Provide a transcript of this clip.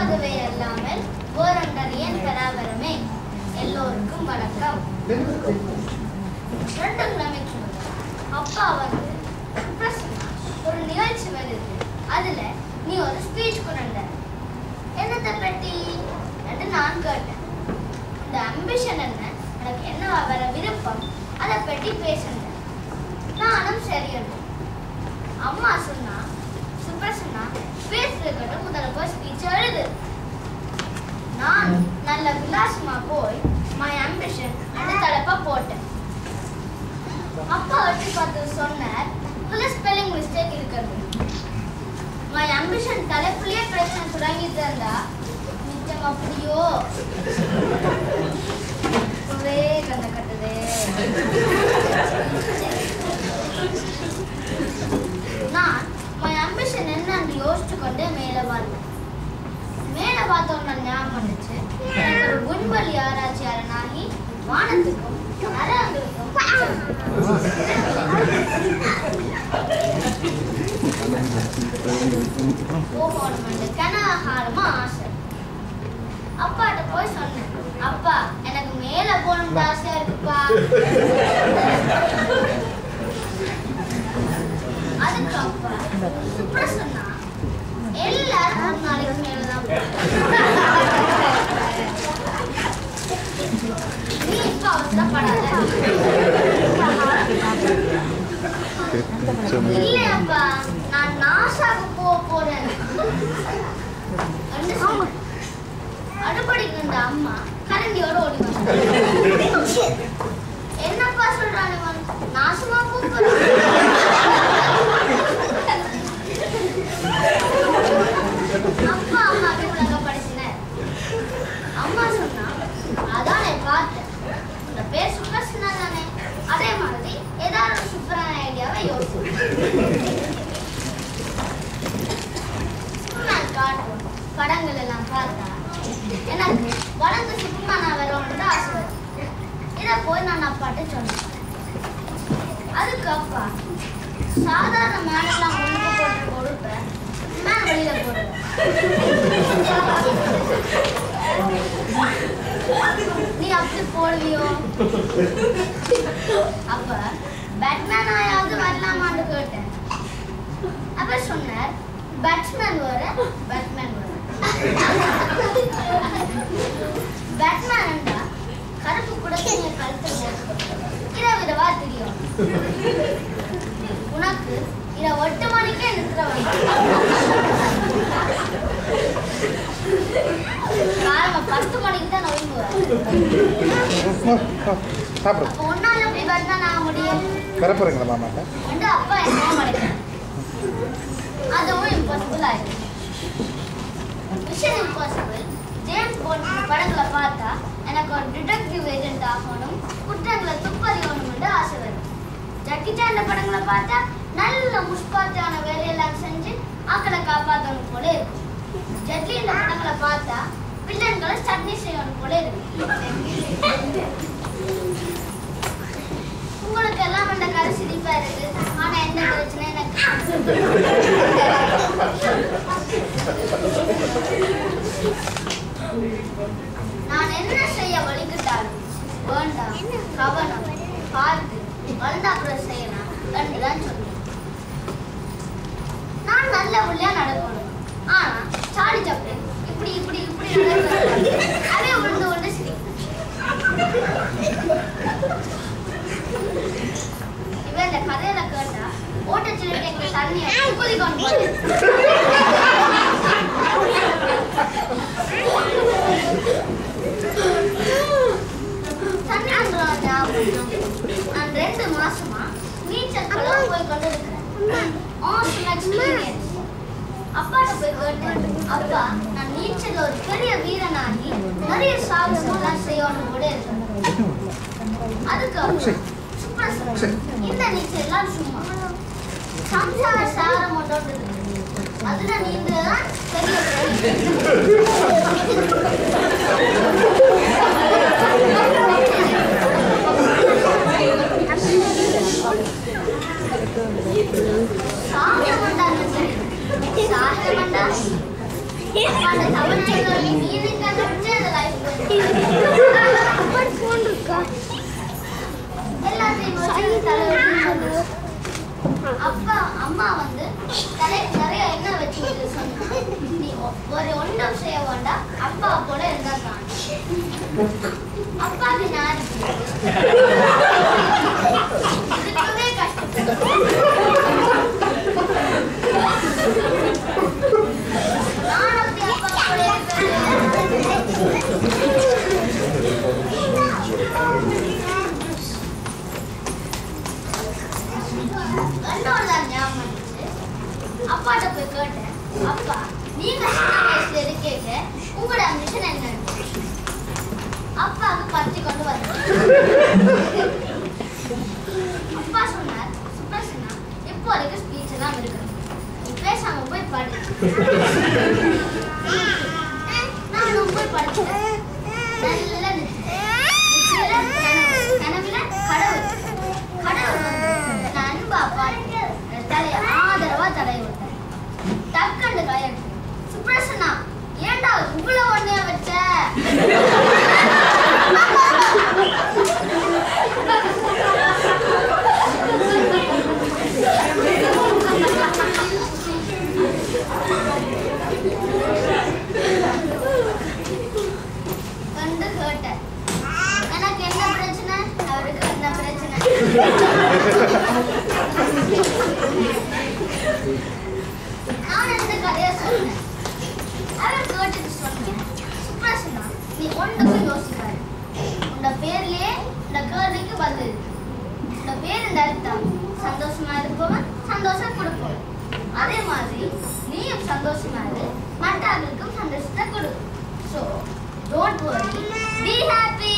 நினைப்பதுவே அல்லாமல் ஓரொன்றறியேன் பராபரமே எல்லோருக்கும் வணக்கம். இரண்டு கிழமைக்கு அப்பா வந்து ஒரு நிகழ்ச்சி வருது. அதுல நீ ஒரு ஸ்பீச் கொண்ட என்னத்தை பற்றி என்று நான் கேட்டேன். இந்த அம்பிஷன் என்ன? எனக்கு என்ன வர விருப்பம்? அதை பற்றி பேசுங்க. நானும் சரி அம்மா சொன்னா சுப்ரசன்னா பேசுறதுக்கு முதல்ல போய் ஸ்பீச் எழுது. நான் நல்ல விலாசமா போய் மை அம்பிஷன் அந்த தலைப்பா போட்டேன். அப்பா வச்சு பார்த்து சொன்னார் இதுல ஸ்பெல்லிங் மிஸ்டேக் இருக்கிறது. மை அம்பிஷன் தலைப்புலயே பிரச்சனை தொடங்கிட்டு இருந்தா நிச்சயம் அப்படியோ? ஒரே கண்ண கட்டுதே நான் மை அம்பிஷன் என்னன்னு யோசிச்சு கொண்டே மேலே பார்த்தேன் மேலே பார்த்தோம்னா ஞாபகம் வந்துச்சு எனக்கு ஒரு விண்வெளி ஆராய்ச்சியாளனாகி வானத்துக்கும் ஆசை அப்பாட்ட போய் சொன்னேன். அப்பா எனக்கு மேல போகணும்னு ஆசையா இருக்குப்பா. அதுக்கு அப்பா சொன்னா. எல்லாரும் ஒரு நாளைக்கு மேலதான் நீ இப்ப அவசரப்படாத இல்லையாப்பா நான் நாசாக்கு போக போறேன் அடுப்படிக்கு அம்மா கரண்டியோட ஓடி என்னப்பா சொல்றான் இவன் நாசமா போக அப்பா அம்மா வீட்டுல படிச்சினர் அம்மா சொன்னா என் பார்த்தேன் உங்க பேர் சுப்ரசனா தானே அதே மாதிரி ஏதாவது ஒரு சூப்பரான ஐடியாவை யோசிச்சு. சூப்பர்மேன் படங்கள் எல்லாம் பார்த்தா எனக்கு வளர்ந்து சூப்பர்மேனா வரணும்னு ஆசை. வரும். இதை போய் நான் அப்பாட்ட சொன்னேன். அதுக்கு அப்பா சாதாரண மேனெல்லாம் முன்னுக்கு போட்டு கொடுப்பேன் மேன் வெளியில போடுவேன். நீ போடுவியோ? அப்ப பேட்மேன் ஆயாவது வரலாமான்னு கேட்டேன். அப்ப சொன்னார் பேட்ஸ்மேன் வர பேட்மேன் வர பேட்மேன் என்றா கருப்பு கூட நீங்க கழுத்து இரவு இரவா தெரியும். உனக்கு இதை எட்டு மணிக்கே நிறுத்துறவன் காலமா பத்து மணிக்கு தான் நோய்ங்குவேன் சாப்பிடு. அப்போ ஒன்னால எப்படி பேட்மேன் ஆக முடியும் வர போறீங்களா மாமாட்ட அதுவும் இம்பாசிபிள் ஆயிடுச்சு மிஷன் இம்பாசிபிள் ஜேம்ஸ் பாண்ட் படங்களை பார்த்தா எனக்கு ஒரு டிடெக்டிவ் ஏஜென்ட் ஆகணும் குற்றங்களை துப்பறியணும்னு ஆசை வரும். ஜக்கி சாண்ட படங்களை பார்த்தா நல்ல முஷ்பாத்தான வேலையெல்லாம் செஞ்சு ஆக்களை காப்பாற்றணும் போல இருக்கும் ஜட்லியின் படங்களை பார்த்தா பிள்ளைங்களை சட்னி செய்யணும் போல இருக்கு. உங்களுக்கு எல்லாம் அந்த கதை சிரிப்பா இருக்கு. ஆனா என்ன பிரச்சனை? எனக்கு நான் என்ன செய்ய வலிக்கிட்டாலும் வேண்டாம் கவனம் பார்த்து வளர்ந்த அப்புறம் செய்யலாம் என்றுதான் சொன்னேன் நான் நல்ல உள்ளே நடக்கணும். ஆனா சாடி சாப்பிட்டேன் இப்படி இப்படி இப்படி அதே உழுந்து கொண்டு சிரிக்கும் இவன் இந்த கதையில கேட்டா ஓட்டச்சிலுக்கு தண்ணி குதி தண்ணி கொண்டு நான் ரெண்டு மாசமா நீச்சல் போய் கொண்டு இருக்கிறேன் ஆசம் எக்ஸ்பீரியன்ஸ் அப்பாட்ட போய் கேட்டேன். அப்பா நான் நீச்சல் ஒரு பெரிய வீரனாகி நிறைய சாகசம்லாம் செய்யணும் கூட அதுக்கு இந்த நீச்சல் எல்லாம் சும்மா. சம்சார சாரம் மட்டும் அதுல நீந்ததான் பெரிய அப்பா அம்மா வந்து தலைக்கு நிறைய எண்ணெய் வச்சு விட்டு சொன்னா நீ ஒரு ஒன்றும் செய்ய வேண்டாம் அப்பா கூட இருந்தா காணும் அப்பாவுக்கு நான் இருக்கவே கஷ்டம் அப்பாட்ட போய் கேட்டேன். அப்பா நீங்க சின்ன வயசுல இருக்கீங்க உங்களோட மிஷன் என்ன அப்பாவுக்கு பத்தி கொண்டு வந்தேன் அப்பா சொன்னார் சுப்பா சொன்னா இப்போ வரைக்கும் ஸ்பீச் எல்லாம் இருக்கு பேசாம போய் படி. நானும் போய் படிச்சேன் நல்லா டக்குன்னு கையெடுத்து சுப்ரசனா ஏன்டா இவ்வளவு ஒன்னைய வச்ச? எனக்கு என்ன பிரச்சனை? அவருக்கு என்ன பிரச்சனை? நான் இந்த கதையை சொன்னேன் அவர் கேட்டுட்டு சொன்னேன் சுப்ரசனா நீ ஒன்றுக்கும் யோசிக்காரு உன்னோட பேர்லயே இந்த கேள்விக்கு பதில். இருக்கு இந்த பேர் இந்த அர்த்தம். சந்தோஷமா இருப்பவன் சந்தோஷம் கொடுப்பவன். அதே மாதிரி நீயும் சந்தோஷமா இரு. மற்றவர்களுக்கும் சந்தோஷத்தை கொடு. So don't worry be happy